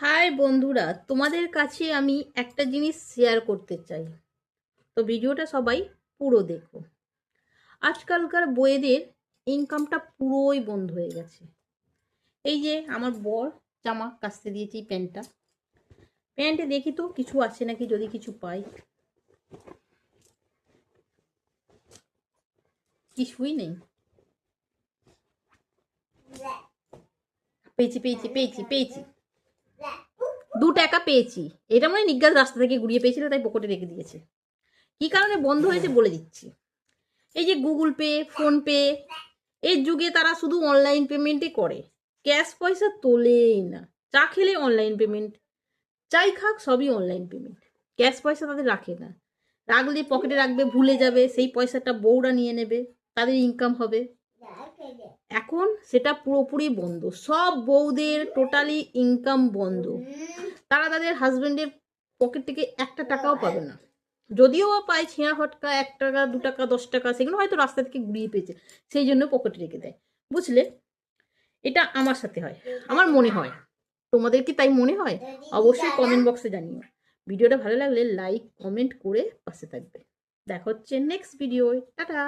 High বন্ধুরা, তোমাদের কাছে আমি একটা জিনিস শেয়ার করতে চাই। তো ভিডিওটা সবাই পুরো দেখো। আজকালকার বইয়েদের ইনকামটা পুরোই বন্ধ হয়ে গেছে। এই যে আমার বর জামা কাচতে দিয়েছি প্যান্টটা। প্যান্টে দেখি তো কিছু আছে নাকি যদি কিছু পাই। কিছুই নেই। পেয়েছি পেয়েছি পেয়েছি পেয়েছি। দু টাকা পেয়েছি। এটা মানে নিজ্ঞাত রাস্তা থেকে ঘুরিয়ে পেয়েছিল, তাই পকেটে রেখে দিয়েছে। কি কারণে বন্ধ হয়েছে বলে দিচ্ছি। এই যে গুগল পে ফোনপে এর যুগে তারা শুধু অনলাইন পেমেন্টই করে। ক্যাশ পয়সা তোলেই না। চা খেলে অনলাইন পেমেন্ট চাই খাক, সবই অনলাইন পেমেন্ট ক্যাশ পয়সা তাদের রাখে না। রাখলে পকেটে রাখবে, ভুলে যাবে, সেই পয়সাটা বউরা নিয়ে নেবে, তাদের ইনকাম হবে। এখন সেটা পুরোপুরি বন্ধ। সব বউদের টোটালি ইনকাম বন্ধ। তারা তাদের হাজবেন্ডের পকেট থেকে একটা টাকাও পাবে না। যদিও পায় ছেঁড়া ফটকা, এক টাকা, দু টাকা, দশ টাকা, সেগুলো হয়তো রাস্তা থেকে ঘুরিয়ে পেয়েছে, সেই জন্য পকেটে রেখে দেয়। বুঝলে? এটা আমার সাথে হয়, আমার মনে হয়। তোমাদের কি তাই মনে হয়? অবশ্যই কমেন্ট বক্সে জানিও। ভিডিওটা ভালো লাগলে লাইক কমেন্ট করে পাশে থাকবে। দেখা হচ্ছে নেক্সট ভিডিও টাটা!